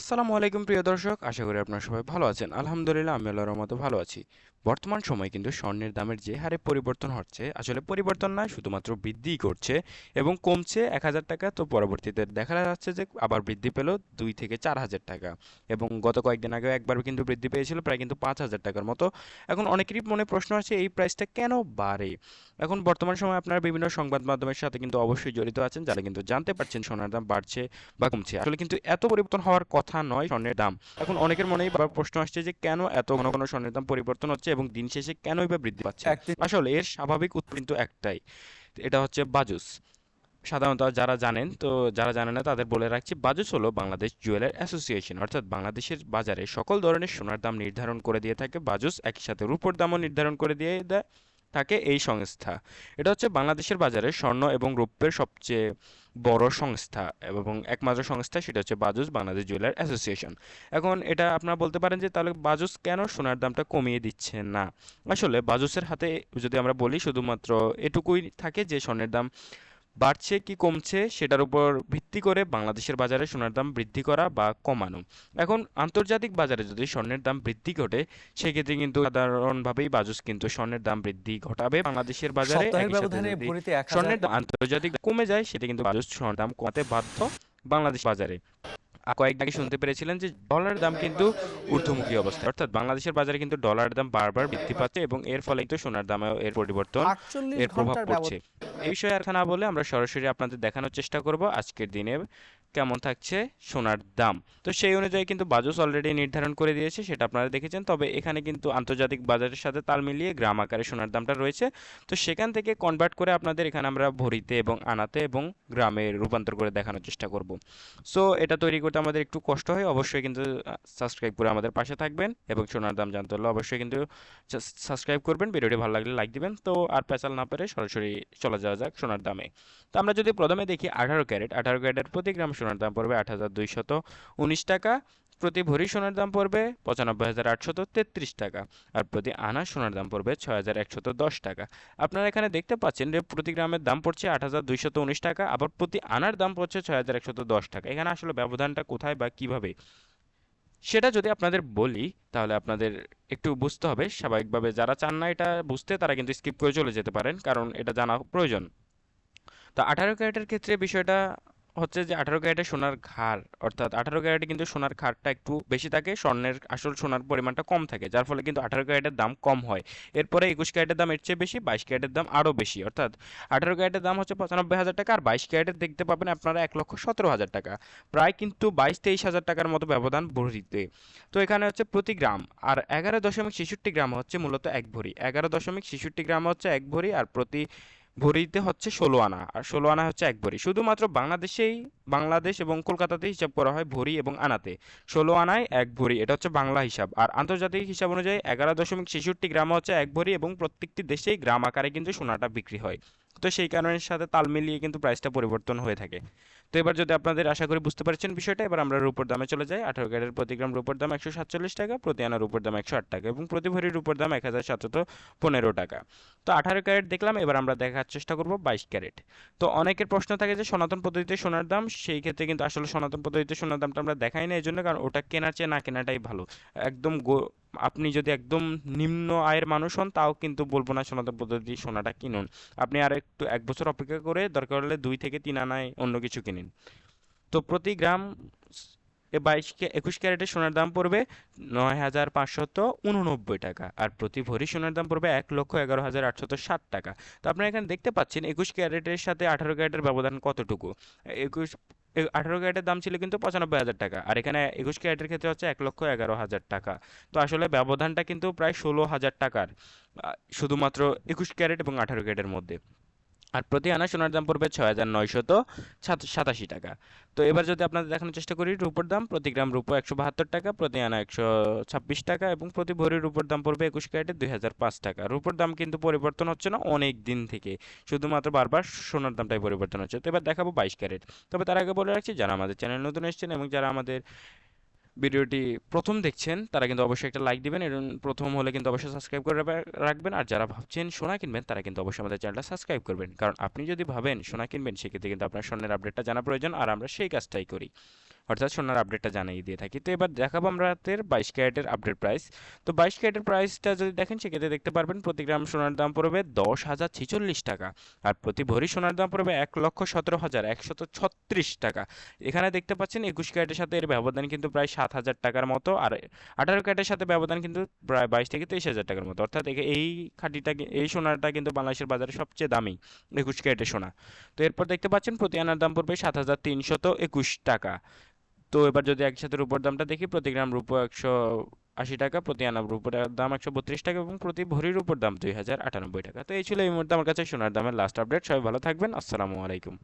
আসসালামু আলাইকুম প্রিয় দর্শক, আশা করি আপনারা সবাই ভালো আছেন। আলহামদুলিল্লাহ, আমি আল্লাহর মতো ভালো আছি। বর্তমান সময়ে কিন্তু স্বর্ণের দামের যে হারে পরিবর্তন হচ্ছে, আসলে পরিবর্তন নয়, শুধুমাত্র বৃদ্ধিই করছে এবং কমছে এক হাজার টাকা। তো পরবর্তীতে দেখা যাচ্ছে যে আবার বৃদ্ধি পেল দুই থেকে চার হাজার টাকা এবং গত কয়েকদিন আগে একবার কিন্তু বৃদ্ধি পেয়েছিল, প্রায় কিন্তু পাঁচ হাজার টাকার মতো। এখন অনেকেরই মনে প্রশ্ন আছে এই প্রাইসটা কেন বাড়ে? এখন বর্তমান সময়ে আপনারা বিভিন্ন সংবাদ মাধ্যমের সাথে কিন্তু অবশ্যই জড়িত আছেন, যারা কিন্তু জানতে পারছেন সোনার দাম বাড়ছে বা কমছে। আসলে কিন্তু এত পরিবর্তন হওয়ার কথা নয় স্বর্ণের দাম। এখন অনেকের মনেই বারবার প্রশ্ন আসছে যে কেন এত ঘন ঘন স্বর্ণের দাম পরিবর্তন হচ্ছে? এবং দিন শেষে কেনই বা বৃদ্ধি পাচ্ছে? আসলে এর স্বাভাবিক উত্তর কিন্তু একটাই। এটা হচ্ছে বাজুস। সাধারণত যারা জানেন তো যারা জানে না তাদের বলে রাখছি বাজুস হলো বাংলাদেশ জুয়েলার অ্যাসোসিয়েশন। অর্থাৎ বাংলাদেশের বাজারে সকল ধরনের সোনার দাম নির্ধারণ করে দিয়ে থাকে। বাজুস একই সাথে রূপোর দামও নির্ধারণ করে দিয়ে দেয়। থাকে এই সংস্থা। এটা হচ্ছে বাংলাদেশের বাজারে স্বর্ণ এবং রৌপ্যের সবচেয়ে বড় সংস্থা এবং একমাত্র সংস্থা সেটা হচ্ছে বাজুস বাংলাদেশ জুয়েলার অ্যাসোসিয়েশন। এখন এটা আপনারা বলতে পারেন যে তাহলে বাজুস কেন সোনার দামটা কমিয়ে দিচ্ছে না? আসলে বাজুসের হাতে যদি আমরা বলি শুধুমাত্র এটুকুই থাকে যে স্বর্ণের দাম বাড়ছে কি কমছে সেটার উপর ভিত্তি করে বাংলাদেশের বাজারে সোনার দাম বৃদ্ধি করা বা কমানো। এখন আন্তর্জাতিক বাজারে যদি স্বর্ণের দাম বৃদ্ধি ঘটে সেক্ষেত্রে কিন্তু সাধারণভাবেই বাজুস কিন্তু স্বর্ণের দাম বৃদ্ধি ঘটাবে। বাংলাদেশের বাজারে স্বর্ণের দাম আন্তর্জাতিক কমে যায় সেটা কিন্তু বাজুস স্বর্ণের দাম কমাতে বাধ্য বাংলাদেশ বাজারে। কয়েকদিন আগে শুনতে পেরেছিলেন যে ডলার দাম কিন্তু ঊর্ধ্বমুখী অবস্থা অর্থাৎ বাংলাদেশের বাজারে কিন্তু ডলার দাম বারবার বৃদ্ধি পাচ্ছে এবং এর ফলে কিন্তু সোনার দামেও এর পরিবর্তন এর প্রভাব পড়ছে। এই বিষয়ে আর না বলে আমরা সরাসরি আপনাদের দেখানোর চেষ্টা করব আজকের দিনে কেমন থাকছে সোনার দাম। তো সেই অনুযায়ী কিন্তু বাজুস অলরেডি নির্ধারণ করে দিয়েছে, সেটা আপনারা দেখেছেন। তবে এখানে কিন্তু আন্তর্জাতিক বাজারের সাথে তাল মিলিয়ে গ্রাম আকারে সোনার দামটা রয়েছে। তো সেখান থেকে কনভার্ট করে আপনাদের এখানে আমরা ভরিতে এবং আনাতে এবং গ্রামে রূপান্তর করে দেখানোর চেষ্টা করব। সো এটা তৈরি করতে আমাদের একটু কষ্ট হয়। অবশ্যই কিন্তু সাবস্ক্রাইব করে আমাদের পাশে থাকবেন এবং সোনার দাম জানতে হলে অবশ্যই কিন্তু সাবস্ক্রাইব করবেন। ভিডিওটি ভালো লাগলে লাইক দিবেন। তো আর পেঁচাল না পেরে সরাসরি চলে যাওয়া যাক সোনার দামে। তো আমরা যদি প্রথমে দেখি আঠারো ক্যারেট, আঠারো ক্যারেটের প্রতি গ্রাম সোনার দাম পড়বে আট হাজার দুইশত উনিশ টাকা। প্রতি ভরি সোনার দাম পড়বে পঁচানব্বই হাজার আটশত তেত্রিশ টাকা। আর প্রতি আনা সোনার দাম পড়বে ছয় হাজার একশত দশ টাকা। আপনারা এখানে দেখতে পাচ্ছেন যে প্রতি গ্রামের দাম পড়ছে আট হাজার দুইশত উনিশ টাকা, আবার প্রতি আনার দাম পড়ছে ছয় হাজার একশত দশ টাকা। এখানে আসলে ব্যবধানটা কোথায় বা কীভাবে? সেটা যদি আপনাদের বলি, তাহলে আপনাদের একটু বুঝতে হবে। স্বাভাবিকভাবে যারা চান না এটা বুঝতে, তারা কিন্তু স্কিপ করে চলে যেতে পারেন, কারণ এটা জানা প্রয়োজন। তো আঠারো ক্যারেটের ক্ষেত্রে বিষয়টা হচ্ছে যে আঠারো ক্যারেটে সোনার ঘার অর্থাৎ আঠারো ক্যারেটে কিন্তু সোনার ঘারটা একটু বেশি থাকে, স্বর্ণের আসল সোনার পরিমাণটা কম থাকে, যার ফলে কিন্তু আঠারো ক্যারেটের দাম কম হয়। এরপরে একুশ ক্যারেটের দাম এর চেয়ে বেশি, বাইশ ক্যারেটের দাম আরও বেশি, অর্থাৎ আঠারো ক্যারেটের দাম হচ্ছে পঁচানব্বই হাজার টাকা, আর বাইশ ক্যারেটের দেখতে পাবেন আপনারা এক লক্ষ সতেরো হাজার টাকা। প্রায় কিন্তু বাইশ তেইশ হাজার টাকার মতো ব্যবধান ভরিতে। তো এখানে হচ্ছে প্রতি গ্রাম, আর এগারো দশমিক ছেষট্টি গ্রাম হচ্ছে মূলত এক ভরি, এগারো দশমিক ছেষট্টি গ্রাম হচ্ছে এক ভরি, আর প্রতি ভরিতে হচ্ছে ষোলো আনা। আর ষোলো আনা হচ্ছে এক ভরি। শুধুমাত্র বাংলাদেশেই, বাংলাদেশ এবং কলকাতাতে হিসাব করা হয় ভরি এবং আনাতে। ষোলো আনায় এক ভরি। এটা হচ্ছে বাংলা হিসাব। আর আন্তর্জাতিক হিসাব অনুযায়ী এগারো দশমিক ছেষট্টি গ্রাম হচ্ছে এক ভরি এবং প্রত্যেকটি দেশেই গ্রাম আকারে কিন্তু সোনাটা বিক্রি হয়। তো সেই কারণের সাথে তাল মিলিয়ে কিন্তু প্রাইসটা পরিবর্তন হয়ে থাকে। তো এবার যদি আপনাদের আশা করি বুঝতে পারছেন বিষয়টা, এবার আমরা রূপোর দামে চলে যাই। আঠারো ক্যারেটের প্রতি গ্রাম রূপোর দাম একশো সাতচল্লিশ টাকা, প্রতি আনা রূপোর দাম একশো আট টাকা এবং প্রতি ভরির রূপোর দাম এক হাজার সাতশত পনেরো টাকা। তো আঠারো ক্যারেট দেখলাম, এবার আমরা দেখার চেষ্টা করব বাইশ ক্যারেট। তো অনেকের প্রশ্ন থাকে যে সনাতন পদ্ধতিতে সোনার দাম, সেই ক্ষেত্রে কিন্তু আসলে সনাতন পদ্ধতিতে সোনার দামটা আমরা দেখাই না, এই জন্য কারণ ওটা কেনার চেয়ে না কেনাটাই ভালো। একদম আপনি যদি একদম নিম্ন আয়ের মানুষ হন, তাও কিন্তু বলব না সনাতন পদ্ধতি সোনাটা কিনুন। আপনি আর একটু, এক বছর অপেক্ষা করে দরকার হলে দুই থেকে তিন আনায় অন্য কিছু কিনুন। তো প্রতি গ্রাম এ বাইশ একুশ ক্যারেটের সোনার দাম পড়বে নয় হাজার পাঁচশত উননব্বই টাকা আর প্রতি ভরি সোনার দাম পড়বে এক লক্ষ এগারো হাজার আটশত ষাট টাকা। তো আপনারা এখানে দেখতে পাচ্ছেন একুশ ক্যারেটের সাথে আঠারো ক্যারেটের ব্যবধান কতটুকু? একুশ আঠারো ক্যারেটের দাম ছিল কিন্তু পঁচানব্বই হাজার টাকা। আর এখানে একুশ ক্যারেটের ক্ষেত্রে হচ্ছে এক লক্ষ এগারো হাজার টাকা। তো আসলে ব্যবধানটা কিন্তু প্রায় ষোলো হাজার টাকার শুধুমাত্র একুশ ক্যারেট এবং আঠারো ক্যারেটের মধ্যে। আর প্রতি আনা সোনার দাম পড়বে ছয় হাজার নয়শত সাতাশি টাকা। তো এবার যদি আপনাদের দেখানোর চেষ্টা করি, রূপোর দাম প্রতি গ্রাম রূপো একশো বাহাত্তর টাকা, প্রতি আনা একশো ছাব্বিশ টাকা এবং প্রতি ভরির রূপোর দাম পড়বে একুশ ক্যারেটে দুই হাজার পাঁচ টাকা। রূপোর দাম কিন্তু পরিবর্তন হচ্ছে না অনেক দিন থেকে। শুধুমাত্র বারবার সোনার দামটাই পরিবর্তন হচ্ছে। তো এবার দেখাবো বাইশ ক্যারেট। তবে তার আগে বলে রাখছি, যারা আমাদের চ্যানেল নতুন এসেছেন এবং যারা আমাদের ভিডিওটি প্রথম দেখছেন, তারা কিন্তু অবশ্যই একটা লাইক দিবেন এবং প্রথম হলে কিন্তু অবশ্যই সাবস্ক্রাইব করে রাখবেন। আর যারা ভাবছেন সোনা কিনবেন, তারা কিন্তু অবশ্যই আমাদের চ্যানেলটা সাবস্ক্রাইব করবেন। কারণ আপনি যদি ভাবেন সোনা কিনবেন, সেক্ষেত্রে কিন্তু আপনার স্বর্ণের আপডেটটা জানা প্রয়োজন। আর আমরা সেই কাজটাই করি। অর্থাৎ সোনার আপডেটটা জানিয়ে দিয়ে থাকি। তো এবার দেখাবো আমরা রাতের বাইশ ক্যারেটের আপডেট প্রাইস তো বাইশ ক্যারেটের প্রাইসটা যদি দেখেন, সেক্ষেত্রে দেখতে পারবেন প্রতি গ্রাম সোনার দাম পড়বে দশ হাজার ছেচল্লিশ টাকা আর প্রতি ভরি সোনার দাম পড়বে এক লক্ষ সতেরো হাজার একশত ছত্রিশ টাকা। এখানে দেখতে পাচ্ছেন একুশ ক্যারেটের সাথে এর ব্যবধান কিন্তু প্রায় সাত হাজার টাকার মতো আর আঠারো ক্যারেটের সাথে ব্যবধান কিন্তু প্রায় বাইশ থেকে তেইশ হাজার টাকার মতো। অর্থাৎ এই খাঁটিটা এই সোনাটা কিন্তু বাংলাদেশের বাজারে সবচেয়ে দামি একুশ ক্যারেটের সোনা। তো এরপর দেখতে পাচ্ছেন প্রতি আনার দাম পড়বে সাত হাজার তিনশত একুশ টাকা। তো এবার যদি একসাথে রূপোর দামটা দেখি, প্রতি গ্রাম রূপো একশো আশি টাকা, প্রতি আনা রূপোর দাম একশো বত্রিশ টাকা এবং প্রতি ভরির উপর দাম দুই হাজার আটানব্বই টাকা। তো এই ছিল এই মুহূর্তে আমার কাছে সোনার দামের লাস্ট আপডেট সবাই ভালো থাকবেন। আসসালামু আলাইকুম।